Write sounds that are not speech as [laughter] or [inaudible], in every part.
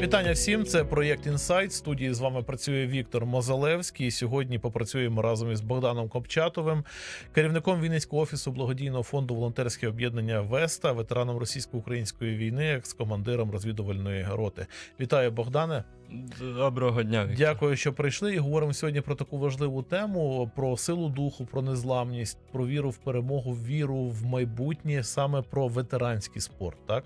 Вітання всім. Це проєкт Інсайт. Студії з вами працює Віктор Мозалевський. Сьогодні попрацюємо разом із Богданом Копчатовим, керівником Вінницького офісу благодійного фонду волонтерське об'єднання Веста, ветераном російсько-української війни, екс-командиром розвідувальної роти. Вітаю, Богдане. Доброго дня. Дякую, що прийшли. І говоримо сьогодні про таку важливу тему: про силу духу, про незламність, про віру в перемогу, віру в майбутнє, саме про ветеранський спорт. Так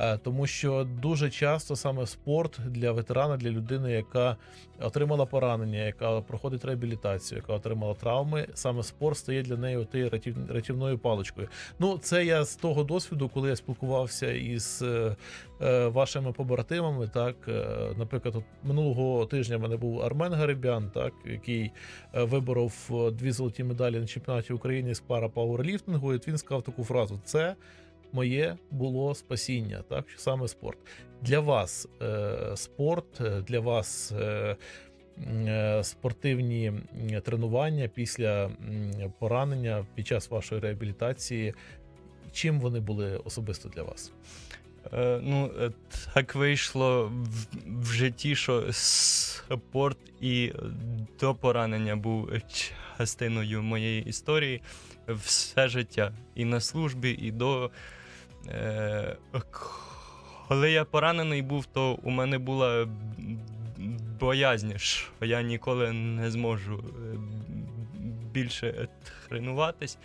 Е, тому що дуже часто саме спорт для ветерана, для людини, яка отримала поранення, яка проходить реабілітацію, яка отримала травми, саме спорт стає для неї отією рятів- рятівною паличкою. Ну, це я з того досвіду, коли я спілкувався із е, е, вашими побратимами. Так, е, наприклад, от минулого тижня в мене був Армен Гарибян, так який виборов дві золоті медалі на чемпіонаті України з пара пауерліфтингу. І от він сказав таку фразу: це. Моє було спасіння, так що саме спорт для вас е, спорт, е, для вас е, е, спортивні тренування після поранення під час вашої реабілітації. Чим вони були особисто для вас? Е, ну, так вийшло в, в житті, що спорт і до поранення був частиною моєї історії все життя. І на службі, і до. Е, коли я поранений був, то у мене була боязнь, що я ніколи не зможу е, більше тренуватись.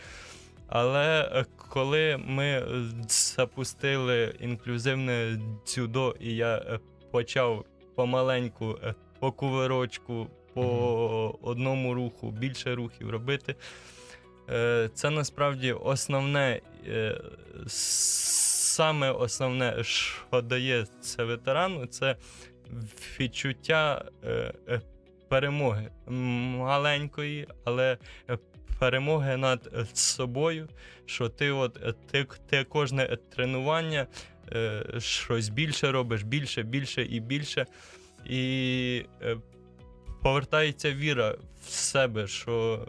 Але е, коли ми запустили інклюзивне дзюдо, і я почав помаленьку по кувирочку, по одному руху, більше рухів робити, це насправді основне, е, саме основне, що дає це ветерану, це відчуття е, е, перемоги маленької, але е, перемоги над е, собою, що ти от е, ти, ти кожне е, тренування е, щось більше робиш, більше, більше і більше. І е, повертається віра в себе, що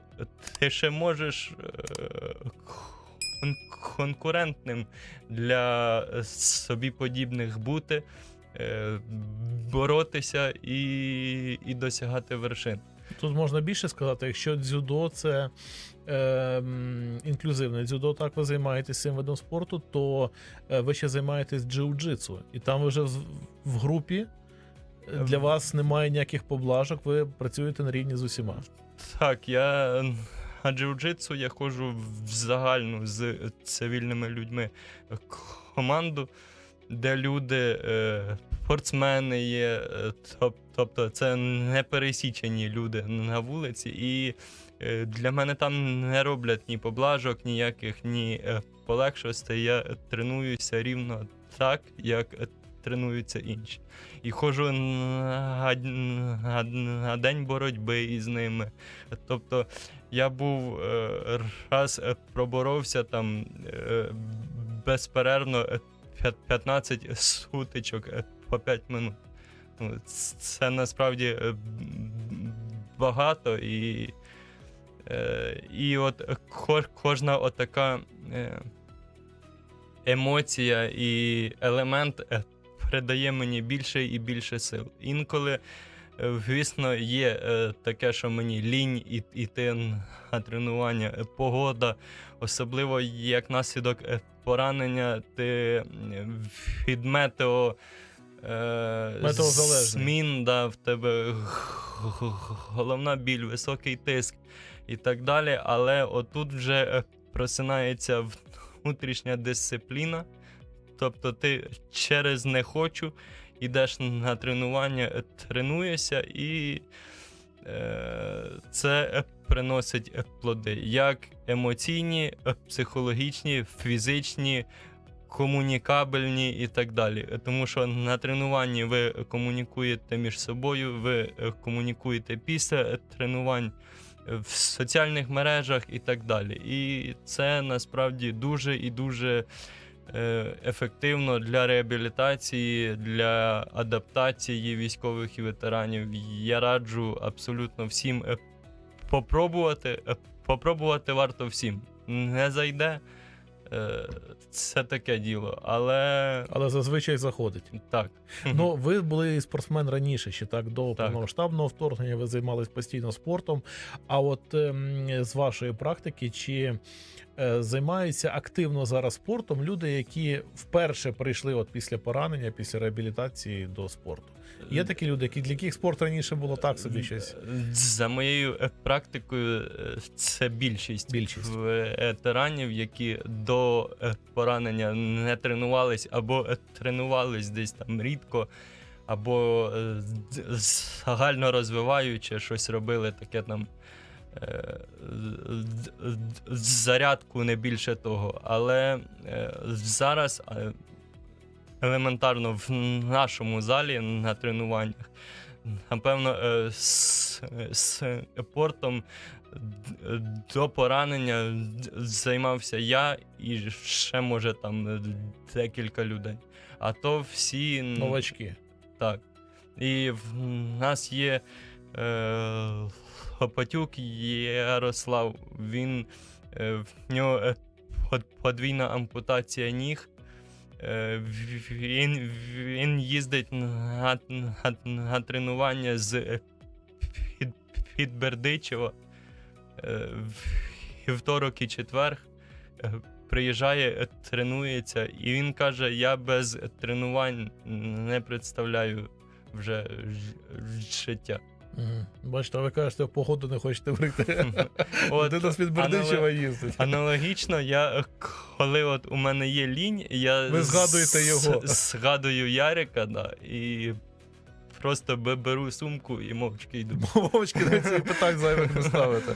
ти ще можеш е, кон- конкурентним для собі подібних бути, е, боротися і, і досягати вершин. Тут можна більше сказати, якщо дзюдо це е, інклюзивне дзюдо, так ви займаєтесь цим видом спорту, то е, ви ще займаєтесь джиу-джитсу, і там ви вже в групі. Для Ем. вас немає ніяких поблажок, ви працюєте на рівні з усіма. Так, я на джиу-джитсу я ходжу в загальну з цивільними людьми команду, де люди, е, спортсмени є, е, тобто це не пересічені люди на вулиці. І е, для мене там не роблять ні поблажок, ніяких, ні полегшостей. Я тренуюся рівно так, як тренуються інші. І ходжу на, на, на день боротьби із ними. Тобто я був е, раз е, проборовся там е, безперервно е, 15 сутичок по 5 минут. Ну, це насправді багато і. І от кожна отака емоція і елемент придає мені більше і більше сил. Інколи, е, звісно, є е, таке, що мені лінь іти на тренування, Е, погода, особливо як наслідок поранення, ти від метео. Змін, да, в тебе головна біль, високий тиск і так далі. Але отут вже просинається внутрішня дисципліна. Тобто ти через не хочу йдеш на тренування, е, тренуєшся, і е, це е, приносить е, плоди. Як емоційні, психологічні, фізичні, комунікабельні і так далі. Тому що на тренуванні ви комунікуєте між собою, ви комунікуєте після тренувань в соціальних мережах і так далі. І це насправді дуже і дуже ефективно для реабілітації, для адаптації військових і ветеранів. Я раджу абсолютно всім е, попробувати. Е, Попробувати варто всім. Не зайде, е, це таке діло. Але Але зазвичай заходить. так. Ну, ви були спортсмен раніше, ще так до Так. повномасштабного вторгнення. Ви займались постійно спортом. А от ем, з вашої практики, чи е, займаються активно зараз спортом люди, які вперше прийшли от після поранення, після реабілітації до спорту? Є такі люди, які для яких спорт раніше було так собі щось. За моєю е, практикою, е, це більшість, Більшість. ветеранів, які до е, поранення не тренувались або тренувались десь там рідко, або загально розвиваючи щось робили таке там. Зарядку не більше того. Але зараз елементарно в нашому залі на тренуваннях напевно, е, з, з спортом д- до поранення займався я і ще, може, там е, декілька людей. А то всі Новачки. так. І в нас є е, Хопатюк Ярослав. Він е, в нього е, подвійна ампутація ніг. Е, він, він їздить на, на, на тренування з е, під, під Бердичева е, вівторок і четвер. Приїжджає, тренується, і він каже: я без тренувань не представляю вже життя. Бачите, а ви кажете, в погоду не хочете вийти. [laughs] От, Людина з-під Бердичева їздить. Аналогічно, я коли от у мене є лінь, я Ви згадуєте його. згадую Ярика, да, і просто беру сумку і мовчки йду. Мовчки на ці питань зайвих не ставити.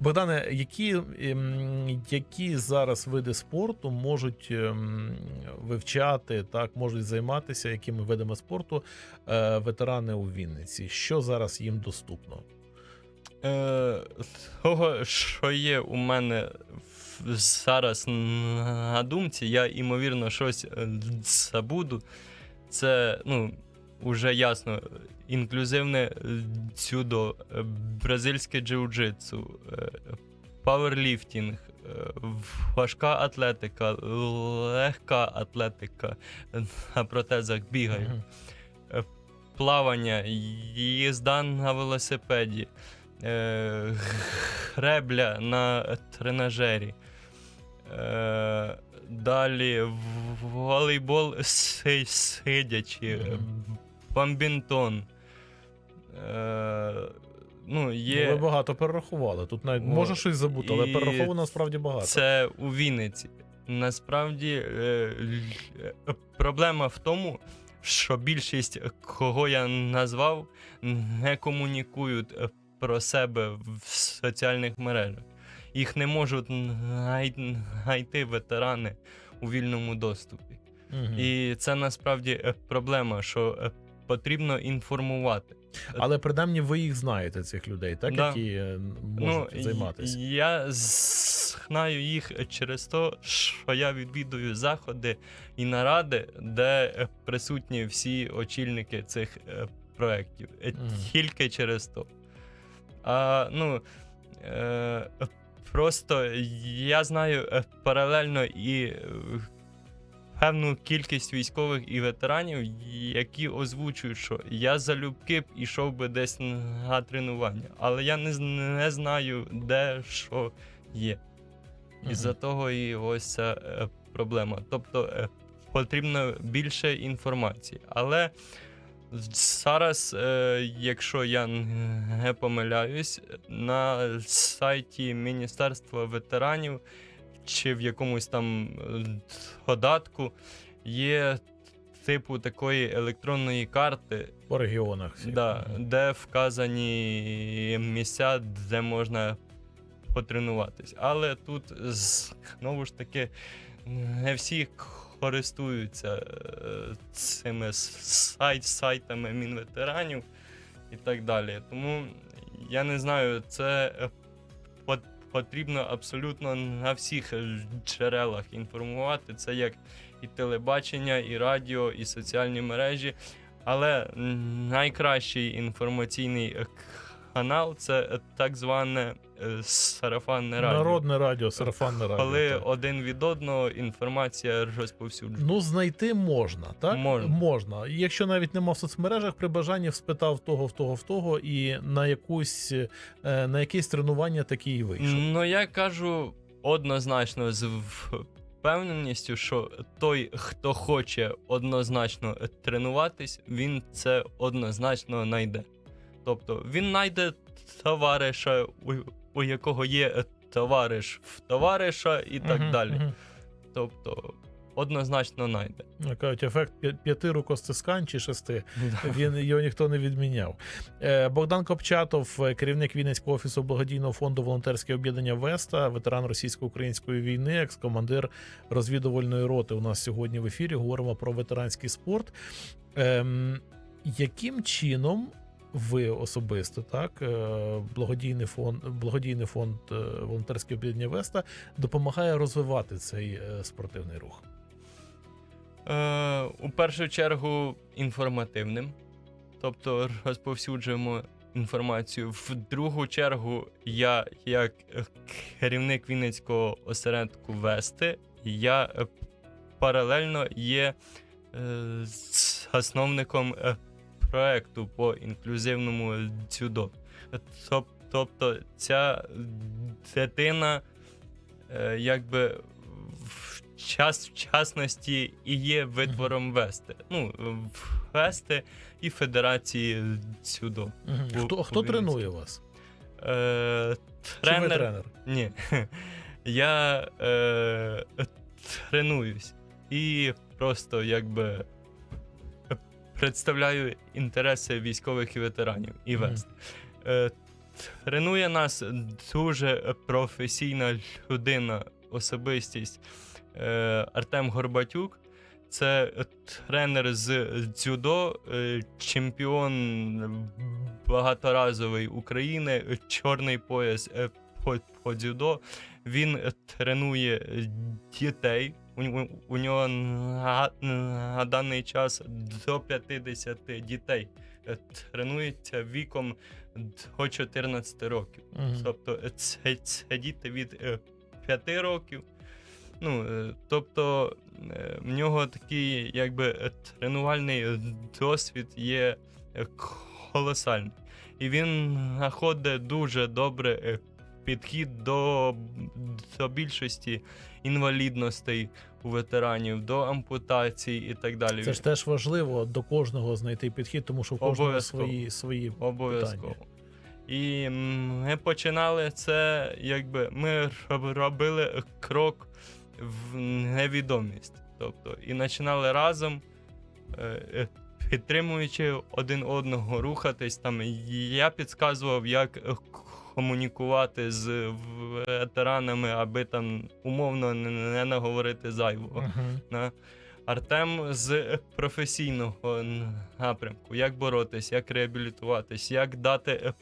Богдане, які, ем, які зараз види спорту можуть ем, вивчати, так, можуть займатися якими видами спорту е, ветерани у Вінниці? Що зараз їм доступно? Е, того, що є у мене зараз на думці, я ймовірно щось е, забуду. Це, ну, уже ясно, інклюзивне е, дзюдо, е, бразильське джиу-джитсу, е, пауерліфтінг, е, важка атлетика, легка атлетика, е, на протезах бігаю. Плавання, їзда на велосипеді, е, гребля на тренажері. Е, далі волейбол сидячи, Мгм. бамбінтон. Е, ну, Ну, Ви багато перерахували. Тут навіть О, може щось забути, але і перераховано насправді багато. це у Вінниці. Насправді е, е, проблема в тому, що більшість, кого я назвав, не комунікують про себе в соціальних мережах. Їх не можуть най- знайти ветерани у вільному доступі. Мгм. І це насправді проблема, що потрібно інформувати. Але принаймні ви їх знаєте, цих людей, так, Да. які е, можуть займатися. Я знаю їх через те, що я відвідую заходи і наради, де е, присутні всі очільники цих е, проєктів. Е, Мгм. Тільки через то. А, ну, е, просто я знаю е, паралельно і е, певну кількість військових і ветеранів, які озвучують, що я залюбки б ішов би десь на тренування, але я не, не знаю, де що є. І за того і ось ця е, проблема. Тобто е, потрібно більше інформації. Але зараз, е, якщо я не помиляюсь, на сайті Міністерства ветеранів чи в якомусь там е, додатку є типу такої електронної карти, По регіонах. да, де вказані місця, де можна потренуватись. Але тут знову ж таки не всі користуються е, цими сайт, сайтами мінветеранів і так далі. Тому я не знаю, це потрібно абсолютно на всіх джерелах інформувати. Це як і телебачення, і радіо, і соціальні мережі. Але найкращий інформаційний канал це е, так зване е, сарафанне радіо. Народне радіо, сарафанне радіо. Коли так. один від одного інформація розповсюджується. Ну, знайти можна, так? Можна. можна. І Якщо навіть нема в соцмережах, при бажанні спитав того, в того, в того, і на якусь е, на якесь тренування такий вийшов. Ну я кажу однозначно з впевненістю, що той, хто хоче однозначно тренуватись, він це однозначно знайде. Тобто він знайде товариша, у, у якого є товариш в товариша і так Мгм, далі. мгм. Тобто однозначно знайде. Кажуть, ефект п'яти рукостискань чи шести. Він його ніхто не відміняв. Е, Богдан Копчатов, е, керівник Вінницького офісу благодійного фонду волонтерське об'єднання Веста, ветеран російсько-української війни, екс-командир розвідувальної роти. У нас сьогодні в ефірі говоримо про ветеранський спорт. Ем, яким чином ви особисто, так, е, благодійний фонд, благодійний фонд е, волонтерське об'єднання Веста допомагає розвивати цей е, спортивний рух? Е, у першу чергу інформативним, тобто розповсюджуємо інформацію. В другу чергу, я, як керівник Вінницького осередку Вести, я паралельно є е, засновником е, проекту по інклюзивному дзюдо. Тоб- Тобто ця дитина е, якби в час в частності і є витвором Вести. Ну, Вести і Федерації дзюдо. Хто, хто тренує вас? Е, Чи тренер, тренер? ні. [laughs] Я е, тренуюсь і просто якби представляю інтереси військових і ветеранів і вест. Е, тренує нас дуже професійна людина, особистість е, Артем Горбатюк. Це тренер з дзюдо, е, чемпіон багаторазовий України, чорний пояс по, по дзюдо. Він е, тренує е, дітей. У, у, у нього на, на даний час до 50 дітей е, тренується віком до 14 років. Мгм. Тобто це, це діти від 5 років. Ну, тобто в нього такий якби тренувальний досвід є колосальний. І він знаходить дуже добре підхід до, до більшості інвалідностей у ветеранів, до ампутацій і так далі. Це ж теж важливо до кожного знайти підхід, тому що в кожного Обов'язково. свої свої Обов'язково. І ми починали це, якби ми робили крок в невідомість. Тобто, і починали разом, е, е, підтримуючи один одного, рухатись. Там І я підказував, як комунікувати з ветеранами, аби там умовно не, не наговорити зайвого. Мгм. На Артем з професійного напрямку, як боротись, як реабілітуватись, як дати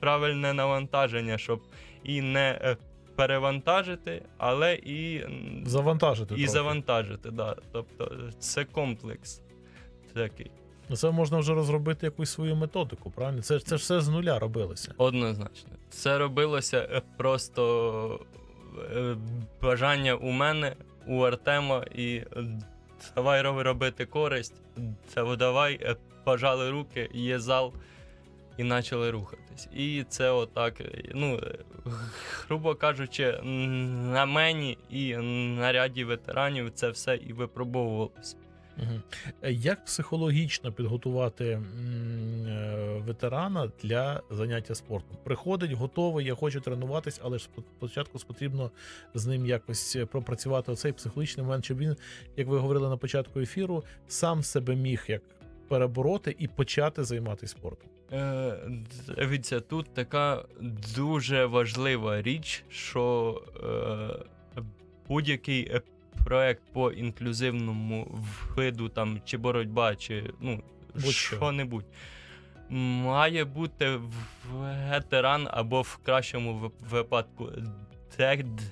правильне навантаження, щоб і не перевантажити, але і, завантажити. і трохи. завантажити. Да. Тобто це комплекс такий. Ну, Це можна вже розробити якусь свою методику, правильно? Це, це ж все з нуля робилося. Однозначно. Це робилося е, просто е, бажання у мене, у Артема, і е, давай робити користь. Давай, пожали руки, є зал, і почали рухатись. І це отак, ну, грубо кажучи, на мені і на ряді ветеранів це все і випробовувалося. Е, Як психологічно підготувати е, ветерана для заняття спортом? Приходить, готовий, я хочу тренуватись, але ж спочатку потрібно з ним якось пропрацювати оцей психологічний момент, щоб він, як ви говорили на початку ефіру, сам себе міг як перебороти і почати займатися спортом. Е, Дивіться, тут така дуже важлива річ, що е, будь-який е, проект по інклюзивному виду, там, чи боротьба, чи ну, що-небудь, має бути ветеран або в кращому випадку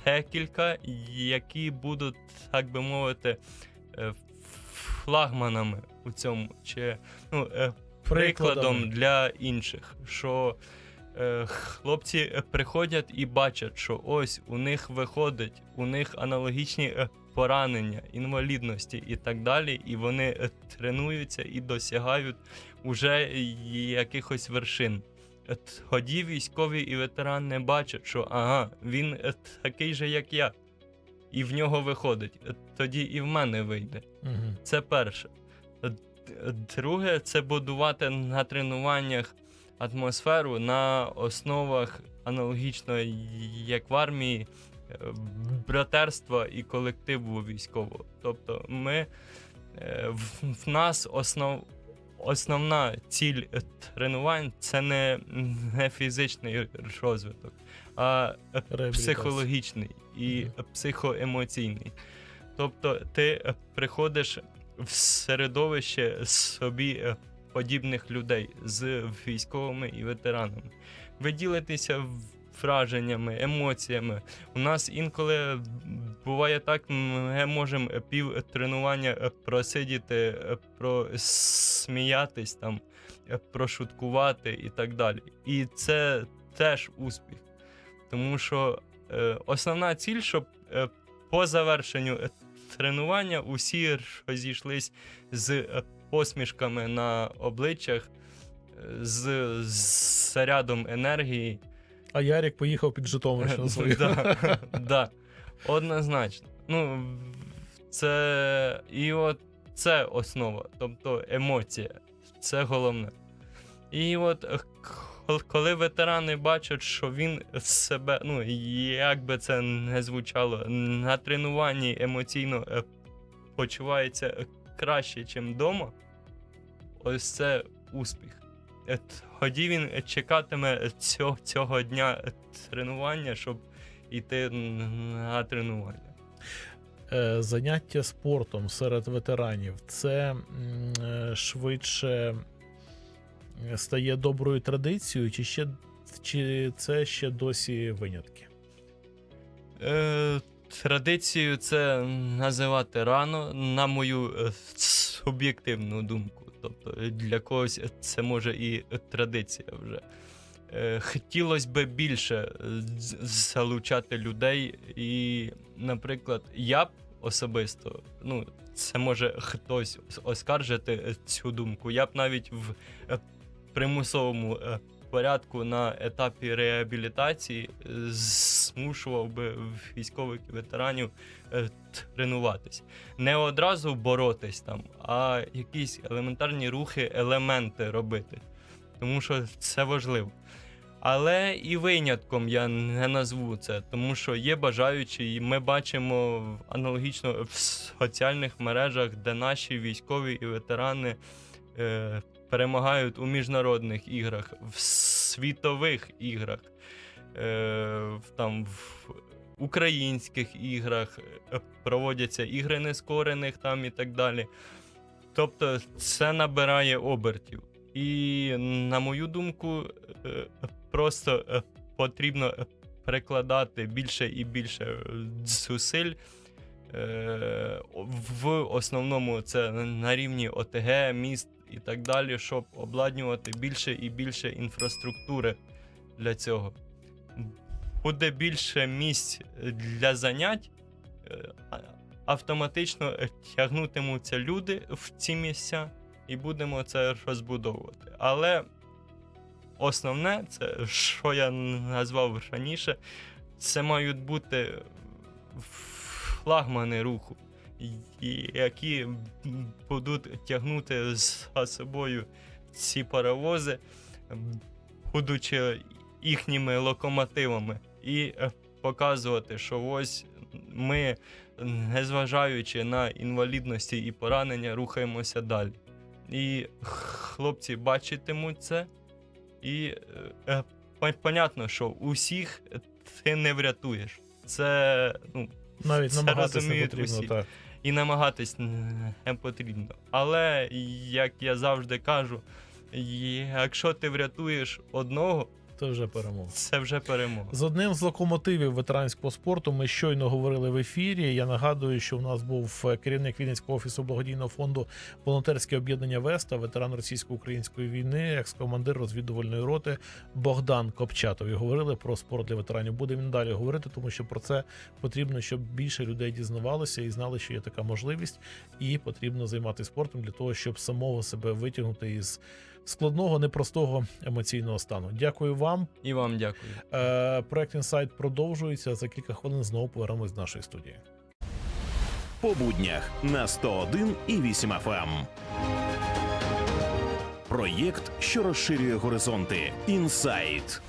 декілька, які будуть, так би мовити, е, флагманами у цьому. Чи, ну, е, прикладом для інших. Що е, хлопці приходять і бачать, що ось у них виходить, у них аналогічні поранення, інвалідності і так далі, і вони е, тренуються і досягають уже якихось вершин. Е, Тоді військові і ветерани бачать, що ага, він е, такий же, як я, і в нього виходить. Тоді і в мене вийде. Угу. Це перше. Друге, це будувати на тренуваннях атмосферу на основах аналогічно як в армії, братерства і колективу військового. Тобто, ми е, в, нас основ, основна ціль е, тренувань це не, не фізичний розвиток, а психологічний і психоемоційний. Тобто ти приходиш в середовище собі е, подібних людей з військовими і ветеранами. Ви ділитеся враженнями, емоціями. У нас інколи буває так, ми можемо пів тренування е, просидіти, е, просміятись там, е, прошуткувати і так далі. І це теж успіх. Тому що основна ціль, щоб по завершенню тренування усі розійшлись з посмішками на обличчях, з зарядом енергії. А Ярік поїхав під Житомирщину [laughs] свою. да, да, однозначно. Ну, це і от це основа, тобто емоція. Це головне. І от коли ветерани бачать, що він себе, ну як би це не звучало, на тренуванні емоційно е, почувається краще, ніж вдома, ось це успіх. Е, Тоді він е, чекатиме цього, цього дня е, тренування, щоб йти на тренування. Е, Заняття спортом серед ветеранів це е, швидше е, стає доброю традицією, чи ще чи це ще досі винятки? Е, традицію це називати рано, на мою е, суб'єктивну думку. Тобто для когось це може і традиція вже. Е, Хотілося б більше е, залучати людей, і, наприклад, я б особисто, ну, це може хтось оскаржити е, цю думку. Я б навіть в е, примусовому е, порядку на етапі реабілітації е, змушував би військових ветеранів е, тренуватись. Не одразу боротись там, а якісь елементарні рухи, елементи робити. Тому що це важливо. Але і винятком я не назву це, тому що є бажаючі, і ми бачимо аналогічно в соціальних мережах, де наші військові і ветерани е, перемагають у міжнародних іграх, в світових іграх, е, в, там, в українських іграх е, проводяться ігри нескорених там і так далі. Тобто це набирає обертів. І, на мою думку, е, просто потрібно перекладати більше і більше зусиль. В основному це на рівні ОТГ, міст і так далі, щоб обладнювати більше і більше інфраструктури для цього. Буде більше місць для занять, е, автоматично е, тягнутимуться люди в ці місця, і будемо це розбудовувати. Але основне, це що я назвав раніше, це мають бути флагмани руху, які будуть тягнути за собою ці паровози, будучи їхніми локомотивами, і е, показувати, що ось ми, незважаючи на інвалідності і поранення, рухаємося далі. І хлопці бачитимуть це, і е, е, понятно, що усіх ти не врятуєш. Це ну, Навіть Це намагатися не потрібно, усі. так. І намагатись не потрібно. Але, як я завжди кажу, якщо ти врятуєш одного, Це вже перемога. Це вже перемога. З одним з локомотивів ветеранського спорту ми щойно говорили в ефірі. Я нагадую, що в нас був е, керівник Вінницького офісу благодійного фонду волонтерське об'єднання Веста, ветеран російсько-української війни, екс-командир розвідувальної роти Богдан Копчатов. І говорили про спорт для ветеранів. Будемо далі говорити, тому що про це потрібно, щоб більше людей дізнавалося і знали, що є така можливість, і потрібно займатися спортом для того, щоб самого себе витягнути із складного, непростого емоційного стану. Дякую вам. І вам дякую. Е, Проект інсайт продовжується. За кілька хвилин знову повернемось з нашої студії. по буднях на 101 і 8 FM. Проєкт, що розширює горизонти. Інсайт.